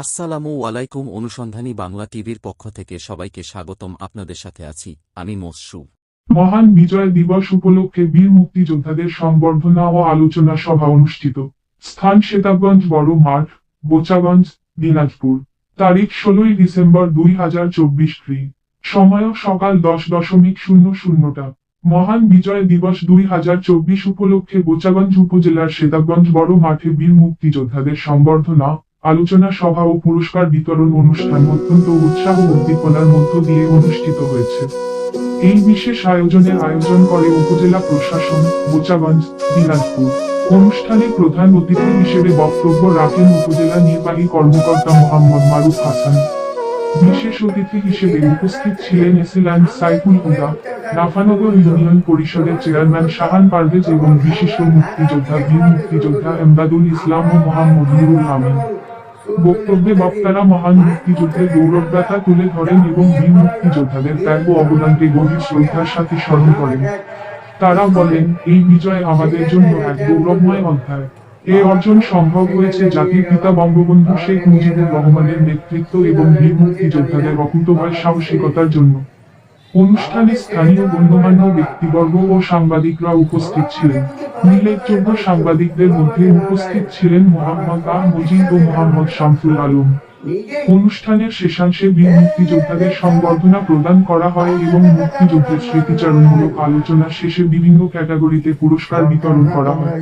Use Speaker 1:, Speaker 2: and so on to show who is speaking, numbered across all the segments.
Speaker 1: আসসালামু আলাইকুম অনুসন্ধানী বাংলা টিভির পক্ষ থেকে সবাইকে স্বাগতম, আপনাদের সাথে আছি আমি মসরু।
Speaker 2: মহান বিজয় দিবস উপলক্ষে বীর মুক্তিযোদ্ধাদের সংবর্ধনা ও আলোচনা সভা অনুষ্ঠিত। স্থান শ্বেতাবগঞ্জ বড় মাঠ, বোচাগঞ্জ, দিনাজপুর। তারিখ ষোলোই ডিসেম্বর দুই হাজার চব্বিশ খ্রি। সময় সকাল দশ দশমিক শূন্য শূন্যটা। মহান বিজয় দিবস দুই হাজার চব্বিশ উপলক্ষে বোচাগঞ্জ উপজেলার শ্বেতাবগঞ্জ বড় মাঠে বীর মুক্তিযোদ্ধাদের সংবর্ধনা আলোচনা সভা ও পুরস্কার বিতরণ অনুষ্ঠান অত্যন্ত উৎসাহ উদ্দীপনার মধ্য দিয়ে অনুষ্ঠিত হয়েছে। এই বিশেষ আয়োজনের আয়োজন করে উপজেলা প্রশাসন বোচাগঞ্জ দিনাজপুর। অনুষ্ঠানে প্রধান অতিথি হিসেবে বক্তব্য রাখেন উপজেলা নির্বাহী কর্মকর্তা মোহাম্মদ মারুফ হাসান। বিশেষ অতিথি হিসেবে উপস্থিত ছিলেন AC land Saiful Huda, Nafanagar union পরিষদের চেয়ারম্যান শাহান পারভেজ এবং বিশিষ্ট মুক্তিযোদ্ধা বীর মুক্তিযোদ্ধা এমদাদুল ইসলাম ও মোহাম্মদ নুরুল আমিন। বক্তব্যে বক্তারা মহান মুক্তিযুদ্ধের গৌরবগাথা তুলে ধরেন এবং বীর মুক্তিযোদ্ধাদের ত্যাগ ও অবদানকে গভীর শ্রদ্ধার সাথে স্মরণ করেন। তারা বলেন, এই বিজয় আমাদের জন্য এক গৌরবময় অধ্যায়। এ অর্জন সম্ভব হয়েছে জাতির পিতা বঙ্গবন্ধু শেখ মুজিবুর রহমানের নেতৃত্ব এবং বীর মুক্তিযোদ্ধাদের অকুতভয় সাহসিকতার জন্য। অনুষ্ঠানে স্থানীয় গণ্যমান্য ব্যক্তিবর্গ ও সাংবাদিকরা উপস্থিত ছিলেন। উল্লেখযোগ্য সাংবাদিকদের মধ্যে উপস্থিত ছিলেন মোহাম্মদ আহ মজিদ ও মোহাম্মদ শামসুল আলম। অনুষ্ঠানের শেষাংশে বীর মুক্তিযোদ্ধাদের সংবর্ধনা প্রদান করা হয় এবং মুক্তিযুদ্ধের স্মৃতিচারণমূলক আলোচনা শেষে বিভিন্ন ক্যাটাগরিতে পুরস্কার বিতরণ করা হয়।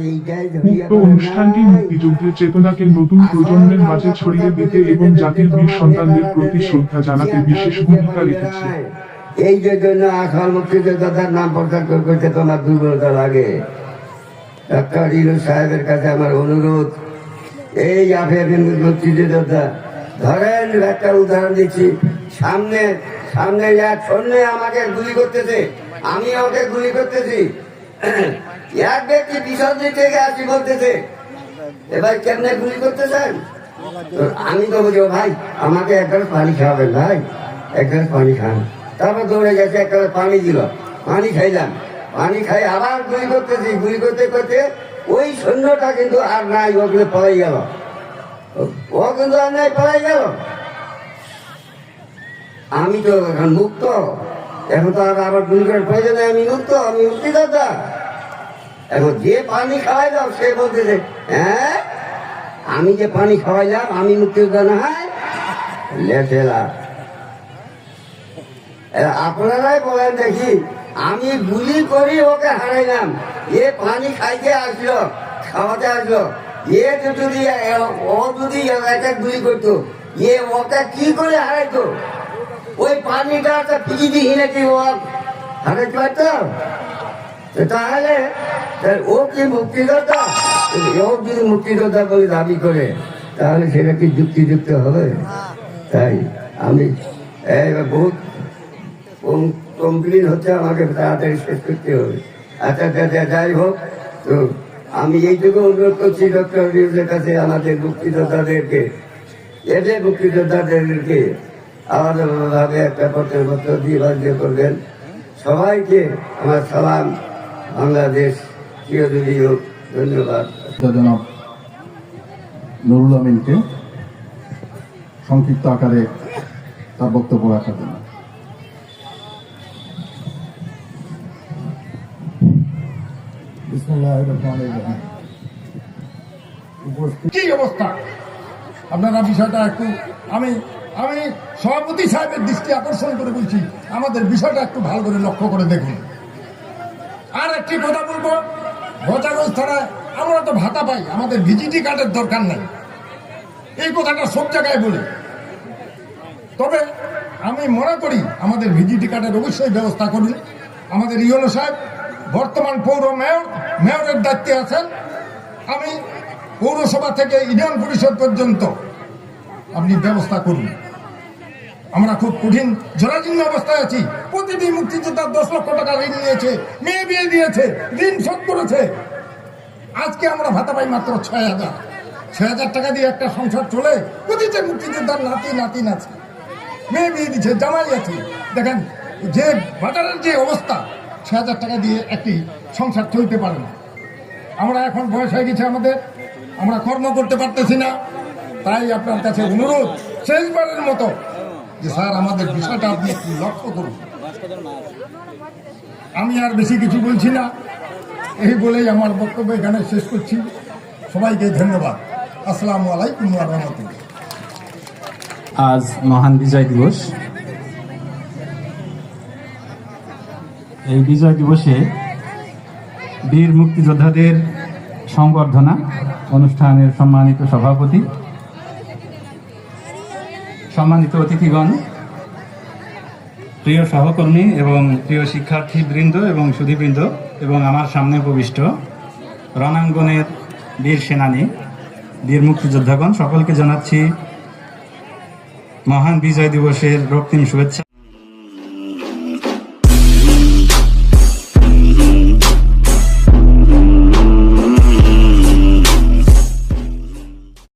Speaker 2: উক্ত অনুষ্ঠানটি মুক্তিযুদ্ধের চেতনাকে নতুন প্রজন্মের মাঝে ছড়িয়ে দিতে এবং জাতির বীর সন্তানদের প্রতি শ্রদ্ধা জানাতে বিশেষ ভূমিকা রেখেছে।
Speaker 3: এই যে জন্য আখাল মুক্তিযোদ্ধার নাম প্রচার করতে তোমার দুর্বলতা লাগে। ডাক্তার ইলু সাহেবের কাছে আমার অনুরোধ। এই আফের মুক্তিযোদ্ধা ধরেন একটা উদাহরণ দিচ্ছি। সামনে সামনে এক সৈন্যে আমাকে গুলি করতেছে। আমি ওকে গুলি করতেছি। এক ব্যক্তি পিছন দিক থেকে আসি বলতেছে, এবার কেমনে গুলি করতেছেন? আমি তো বলছি ভাই, আমাকে এক গ্লাস পানি খাওয়াবেন ভাই, এক গ্লাস পানি খান। তারপর দৌড়ে গেছে এক পানি দিল। পানি খাইলাম। পানি খাই আবার গুলি করতেছি। গুলি করতে করতে ওই সৈন্যটা কিন্তু আর নাই, ও কিন্তু পলাই গেল। ও- কিন্তু আর নাই, পলাই গেল। আমি তো এখন মুক্ত। এখন তো আর আবার গুলি করার প্রয়োজন আমি মুক্ত, আমি মুক্তি মুক্তিদাতা এখন যে পানি খাওয়াইলাম সে বলতেছে হ্যাঁ আমি যে পানি খাওয়াইলাম, আমি মুক্তিযোদ্ধা না হয় লেটেলা আপনারাই বলেন দেখি আমি গুলি করি ওকে হারাইলাম। এ পানি খাইতে আসলো খাওয়াতে আসলো। এ যদি ও যদি একটা গুলি করতো এ ওকে কি করে হারাইতো? ওই পানিটা একটা পিজি দিয়ে নাকি ও হারাইতে পারতো? তাহলে ও কি মুক্তিযোদ্ধা? ও যদি মুক্তিযোদ্ধা বলে দাবি করে তাহলে সেটা কি যুক্তিযুক্ত হবে? তাই আমি বহুত কমপ্লিট হচ্ছে, আমাকে তাড়াতাড়ি শেষ করতে হবে। আচ্ছা আচ্ছা যাই হোক, তো আমি এইটুকু অনুরোধ করছি ডক্টর কাছে, আমাদের মুক্তিযোদ্ধাদেরকে এদের মুক্তিযোদ্ধাদেরকে আলাদাভাবে একটা মধ্য দিয়ে করবেন। সবাইকে আমার সালাম, বাংলাদেশ চিরদিনই হোক, ধন্যবাদ।
Speaker 4: জনাব নুরুল আমিনকে সংক্ষিপ্ত আকারে তার বক্তব্য রাখার জন্য।
Speaker 5: কি অবস্থা? আপনারা বিষয়টা একটু, আমি আমি সভাপতি সাহেবের দৃষ্টি আকর্ষণ করে বলছি, আমাদের বিষয়টা একটু ভালো করে লক্ষ্য করে দেখুন। আর একটি কথা বলব ভোটাগঞ্জ থানায় আমরা তো ভাতা পাই, আমাদের ভিজিটি কার্ডের দরকার নাই। এই কথাটা সব জায়গায় বলি। তবে আমি মনে করি, আমাদের ভিজিটি কার্ডের অবশ্যই ব্যবস্থা করুন। আমাদের ইয়নো সাহেব বর্তমান পৌর মেয়র, মেয়রের দায়িত্বে আছেন। আমি পৌরসভা থেকে ইউনিয়ন পরিষদ পর্যন্ত আপনি ব্যবস্থা করুন। আমরা খুব কঠিন, জরাজীর্ণ অবস্থায় আছি। প্রতিটি মুক্তিযোদ্ধার দশ লক্ষ টাকা ঋণ নিয়েছে, মেয়ে বিয়ে দিয়েছে, ঋণ শোধ করেছে। আজকে আমরা ভাতা পাই মাত্র ছয় হাজার। ছয় হাজার টাকা দিয়ে একটা সংসার চলে, প্রতিটা মুক্তিযোদ্ধার নাতি নাতি আছে। মেয়ে বিয়ে দিচ্ছে জামাই আছে। দেখেন, যে বাজারের যে অবস্থা ছয় হাজার টাকা দিয়ে একটি সংসার চলতে পারে না। আমরা এখন বয়স হয়ে গেছে আমাদের, আমরা কর্ম করতে পারতেছি না। তাই আপনার কাছে অনুরোধ, শেষবারের মতো যে স্যার, আমাদের বিষয়টা আপনি একটু লক্ষ্য করুন। আমি আর বেশি কিছু বলছি না। এই বলেই আমার বক্তব্য এখানে শেষ করছি। সবাইকে ধন্যবাদ। আসসালামু আলাইকুম রাহমাতুল্লাহ।
Speaker 6: আজ মহান বিজয় দিবস। এই বিজয় দিবসে বীর মুক্তিযোদ্ধাদের সংবর্ধনা অনুষ্ঠানের সম্মানিত সভাপতি, সম্মানিত অতিথিগণ, প্রিয় সহকর্মী এবং প্রিয় শিক্ষার্থী বৃন্দ এবং সুধীবৃন্দ এবং আমার সামনে উপবিষ্ট রণাঙ্গনের বীর সেনানী, বীর মুক্তিযোদ্ধাগণ, সকলকে জানাচ্ছি মহান বিজয় দিবসের রক্তিম শুভেচ্ছা।